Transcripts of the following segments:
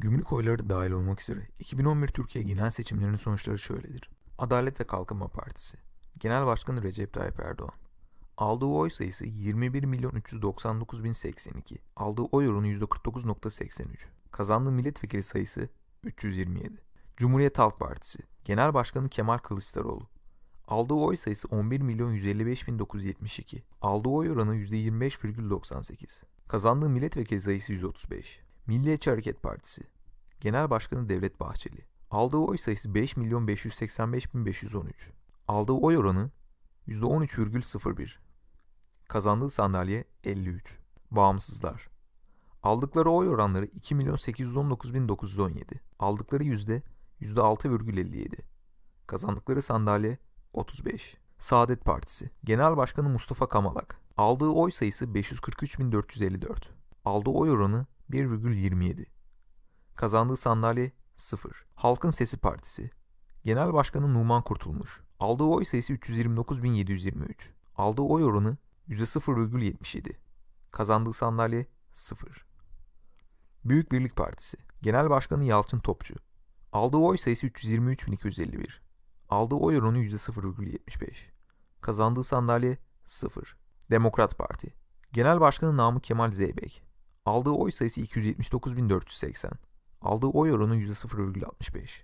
Gümrük oyları dahil olmak üzere 2011 Türkiye genel seçimlerinin sonuçları şöyledir. Adalet ve Kalkınma Partisi Genel Başkanı Recep Tayyip Erdoğan Aldığı oy sayısı 21 milyon 399 bin 82. Aldığı oy oranı %49.83. Kazandığı milletvekili sayısı 327. Cumhuriyet Halk Partisi Genel Başkanı Kemal Kılıçdaroğlu Aldığı oy sayısı 11 milyon 155 bin 972. Aldığı oy oranı %25,98. Kazandığı milletvekili sayısı 135. Milliyetçi Hareket Partisi Genel Başkanı Devlet Bahçeli Aldığı oy sayısı 5 milyon 585 bin 513. Aldığı oy oranı %13,01. Kazandığı sandalye 53. Bağımsızlar Aldıkları oy oranları 2 milyon 819 bin 917. Aldıkları yüzde 6,57. Kazandıkları sandalye 35. Saadet Partisi Genel Başkanı Mustafa Kamalak Aldığı oy sayısı 543.454. Aldığı oy oranı 1,27. Kazandığı sandalye 0. Halkın Sesi Partisi Genel Başkanı Numan Kurtulmuş Aldığı oy sayısı 329.723. Aldığı oy oranı %0,77. Kazandığı sandalye 0. Büyük Birlik Partisi Genel Başkanı Yalçın Topçu Aldığı oy sayısı 323.251. Aldığı oy oranı %0,75. Kazandığı sandalye 0. Demokrat Parti Genel Başkanı Namık Kemal Zeybek Aldığı oy sayısı 279.480. Aldığı oy oranı %0,65.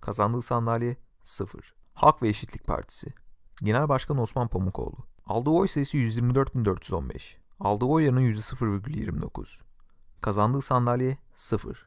Kazandığı sandalye 0. Halk ve Eşitlik Partisi Genel Başkan Osman Pamukoğlu Aldığı oy sayısı 124.415. Aldığı oy oranı %0,29. Kazandığı sandalye 0.